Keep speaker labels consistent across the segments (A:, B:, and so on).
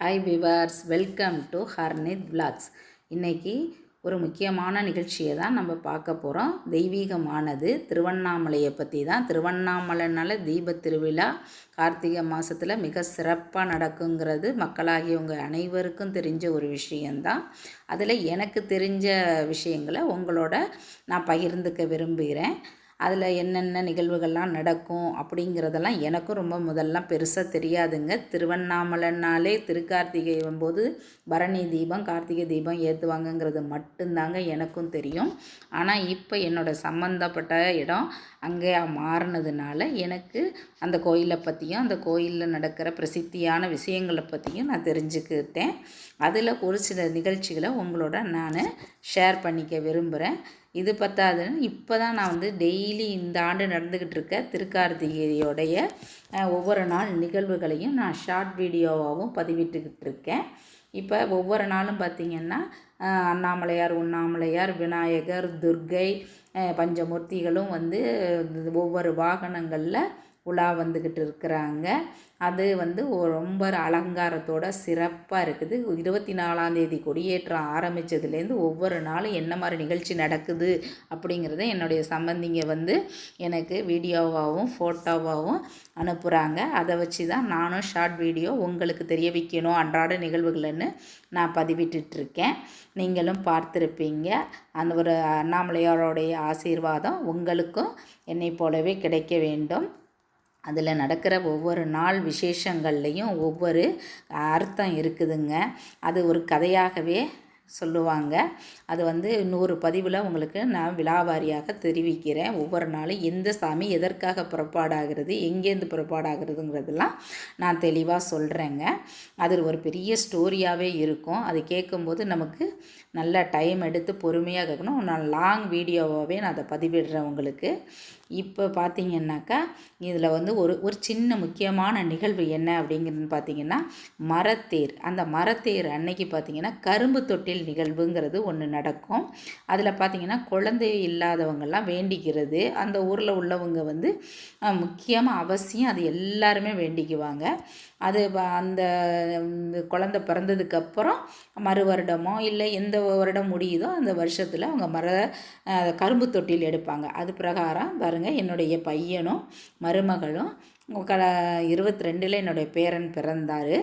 A: Hi viewers welcome to Harnith vlogs இன்றைக்கி ஒரு முக்கியமான நிகழ்ச்சியை தான் நம்ம பார்க்க போகிறோம் தெய்வீகமானது திருவண்ணாமலையை பற்றி தான். திருவண்ணாமலைனால தீப திருவிழா கார்த்திகை மாதத்தில் மிக சிறப்பாக நடக்குங்கிறது மக்களாகியவங்க அனைவருக்கும் தெரிஞ்ச ஒரு விஷயந்தான் அதில் எனக்கு தெரிஞ்ச விஷயங்களை உங்களோட நான் பகிர்ந்துக்க விரும்புகிறேன். அதில் என்னென்ன நிகழ்வுகள்லாம் நடக்கும் அப்படிங்கிறதெல்லாம் எனக்கும் ரொம்ப முதல்லாம் பெருசாக தெரியாதுங்க. திருவண்ணாமலைனாலே திருக்கார்த்திகை போது பரணி தீபம் கார்த்திகை தீபம் ஏற்றுவாங்கங்கிறது மட்டும்தாங்க எனக்கும் தெரியும். ஆனால் இப்போ என்னோடய சம்மந்தப்பட்ட இடம் அங்கே மாறினதுனால எனக்கு அந்த கோயிலை பற்றியும் அந்த கோயிலில் நடக்கிற பிரசித்தியான விஷயங்களை பற்றியும் நான் தெரிஞ்சுக்கிட்டேன். அதில் ஒரு சில நிகழ்ச்சிகளை உங்களோட நான் ஷேர் பண்ணிக்க விரும்புகிறேன் இது பத்தாதுன்னு இப்போ தான் நான் வந்து டெய்லி இந்த ஆண்டு நடந்துக்கிட்டு இருக்க திருக்கார்த்திகையோடைய ஒவ்வொரு நாள் நிகழ்வுகளையும் நான் ஷார்ட் வீடியோவாகவும் பதிவிட்டுக்கிட்டு இருக்கேன். இப்போ ஒவ்வொரு நாளும் பார்த்திங்கன்னா அண்ணாமலையார் உண்ணாமலையார் விநாயகர் துர்கை பஞ்சமூர்த்திகளும் வந்து ஒவ்வொரு வாகனங்களில் உலா வந்துக்கிட்டு இருக்கிறாங்க. அது வந்து ரொம்ப அலங்காரத்தோட சிறப்பாக இருக்குது. இருபத்தி நாலாந்தேதி கொடியேற்றம் ஆரம்பித்ததுலேருந்து ஒவ்வொரு நாளும் என்ன மாதிரி நிகழ்ச்சி நடக்குது அப்படிங்கிறத என்னுடைய சம்பந்திங்க வந்து எனக்கு வீடியோவாகவும் ஃபோட்டோவாகவும் அனுப்புகிறாங்க அதை வச்சு தான் நானும் ஷார்ட் வீடியோ உங்களுக்கு தெரிய வைக்கணும் அன்றாட நிகழ்வுகள்னு நான் பதிவிட்டுருக்கேன் நீங்களும் பார்த்துருப்பீங்க. அந்த ஒரு அண்ணாமலையாரோடைய ஆசீர்வாதம் உங்களுக்கும் என்னை போலவே கிடைக்க வேண்டும். அதில் நடக்கிற ஒவ்வொரு நாள் விசேஷங்கள்லேயும் ஒவ்வொரு அர்த்தம் இருக்குதுங்க. அது ஒரு கதையாகவே சொல்லுவாங்க. அது வந்து நூறு பதிவில் உங்களுக்கு நான் விழாவாரியாக தெரிவிக்கிறேன். ஒவ்வொரு நாளும் எந்த சாமி எதற்காக புறப்பாடாகிறது எங்கேருந்து புறப்பாடாகிறதுங்கிறதெல்லாம் நான் தெளிவாக சொல்கிறேங்க அது ஒரு பெரிய ஸ்டோரியாகவே இருக்கும். அது கேட்கும்போது நமக்கு நல்ல டைம் எடுத்து பொறுமையாக கேட்கணும். நான் லாங் வீடியோவாகவே நான் அதை பதிவிடுறேன் உங்களுக்கு. இப்போ பார்த்தீங்கன்னாக்கா இதில் வந்து ஒரு ஒரு சின்ன முக்கியமான நிகழ்வு என்ன அப்படிங்கிறது பார்த்தீங்கன்னா மரத்தேர். அந்த மரத்தேர் அன்னைக்கு பார்த்தீங்கன்னா கரும்பு தொட்டில் நிகழ்வுங்கிறது ஒன்று நடக்கும். அதில் பார்த்தீங்கன்னா குழந்தை இல்லாதவங்கெல்லாம் வேண்டிக்கிறது. அந்த ஊரில் உள்ளவங்க வந்து முக்கியமாக அவசியம் அது எல்லாருமே வேண்டிக்குவாங்க. அது அந்த குழந்த பிறந்ததுக்கப்புறம் மறு வருடமோ இல்லை எந்த வருடம் முடியுதோ அந்த வருஷத்தில் அவங்க மர கரும்பு தொட்டியில் எடுப்பாங்க. அது பிரகாரம் பாருங்கள் என்னுடைய பையனும் மருமகளும் க இருபத்தி ரெண்டில் என்னுடைய பேரன் பிறந்தார்.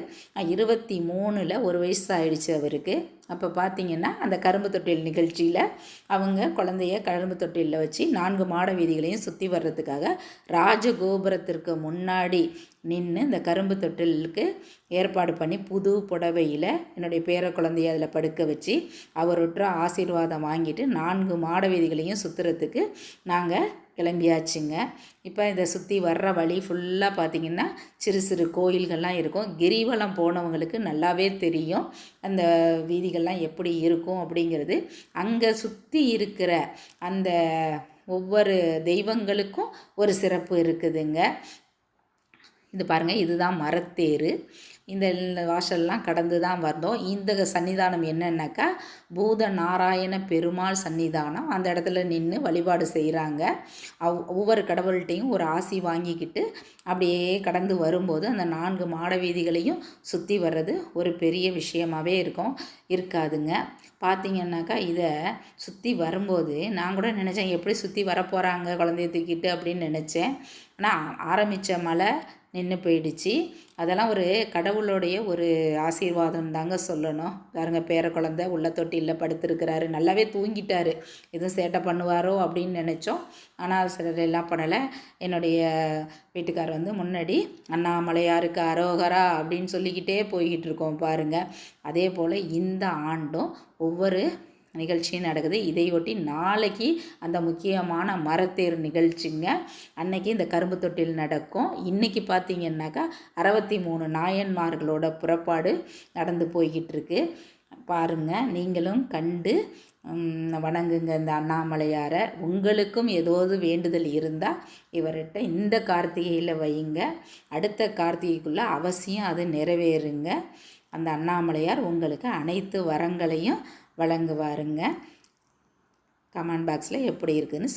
A: இருபத்தி மூணில் ஒரு வயசு ஆயிடுச்சு அவருக்கு. அப்போ பார்த்தீங்கன்னா அந்த கரும்பு தொட்டில் நிகழ்ச்சியில் அவங்க குழந்தைய கரும்பு தொட்டிலில் வச்சு நான்கு மாட வீதிகளையும் சுற்றி வர்றதுக்காக ராஜகோபுரத்திற்கு முன்னாடி நின்று இந்த கரும்பு தொட்டிலுக்கு ஏற்பாடு பண்ணி புது புடவையில் என்னுடைய பேர குழந்தைய அதில் படுக்க வச்சு அவருற்ற ஆசீர்வாதம் வாங்கிட்டு நான்கு மாட வீதிகளையும் சுற்றுறதுக்கு நாங்கள் கிளம்பியாச்சுங்க. இப்போ இதை சுற்றி வர்ற வழி ஃபுல்லாக பார்த்திங்கன்னா சிறு சிறு கோயில்கள்லாம் இருக்கும். கிரிவலம் போனவங்களுக்கு நல்லாவே தெரியும் அந்த வீதிகள்லாம் எப்படி இருக்கும் அப்படிங்கிறது. அங்கே சுற்றி இருக்கிற அந்த ஒவ்வொரு தெய்வங்களுக்கும் ஒரு சிறப்பு இருக்குதுங்க. இது பாருங்கள் இதுதான் மரத்தேரு. இந்த வாசல்லாம் கடந்து தான் வந்தோம். இந்த சன்னிதானம் என்னன்னாக்கா பூத நாராயண பெருமாள் சன்னிதானம். அந்த இடத்துல நின்று வழிபாடு செய்கிறாங்க அவ் ஒவ்வொரு கடவுள்கிட்டையும் ஒரு ஆசி வாங்கிக்கிட்டு அப்படியே கடந்து வரும்போது அந்த நான்கு மாட வீதிகளையும் சுற்றி வர்றது ஒரு பெரிய விஷயமாகவே இருக்கும் இருக்காதுங்க. பார்த்தீங்கன்னாக்கா இதை சுற்றி வரும்போது நான் கூட நினச்சேன் எப்படி சுற்றி வரப்போகிறாங்க குழந்தைய தூக்கிட்டு அப்படின்னு நினச்சேன். ஆனால் ஆரம்பித்த மழை நின்று போயிடுச்சு. அதெல்லாம் ஒரு கடவுளுடைய ஒரு ஆசீர்வாதம் தாங்க சொல்லணும். பாருங்க பேர குழந்த உள்ள தொட்டியில் படுத்துருக்கிறாரு. நல்லாவே தூங்கிட்டாரு. எதுவும் சேட்டை பண்ணுவாரோ அப்படின்னு நினச்சோம். ஆனால் சிலர் எல்லாம் பண்ணலை. என்னுடைய வீட்டுக்கார் வந்து முன்னாடி அண்ணாமலையாருக்கு அரோகரா அப்படின்னு சொல்லிக்கிட்டே போய்கிட்டு இருக்கோம் பாருங்கள் அதே போல் இந்த ஆண்டும் ஒவ்வொரு நிகழ்ச்சியும் நடக்குது. இதையொட்டி நாளைக்கு அந்த முக்கியமான மரத்தேர் நிகழ்ச்சிங்க. அன்னைக்கு இந்த கரும்பு தொட்டில் நடக்கும். இன்றைக்கி பார்த்தீங்கன்னாக்கா அறுபத்தி மூணு நாயன்மார்களோட புறப்பாடு நடந்து போய்கிட்டு இருக்கு பாருங்கள் நீங்களும் கண்டு வணங்குங்க இந்த அண்ணாமலையாரை. உங்களுக்கும் ஏதாவது வேண்டுதல் இருந்தால் இவர்கிட்ட இந்த கார்த்திகையில் வையுங்க. அடுத்த கார்த்திகைக்குள்ளே அவசியம் அது நிறைவேறுங்க. அந்த அண்ணாமலையார் உங்களுக்கு அனைத்து வரங்களையும் வழங்குவாருங்க. கமெண்ட் பாக்ஸில் எப்படி இருக்குதுன்னு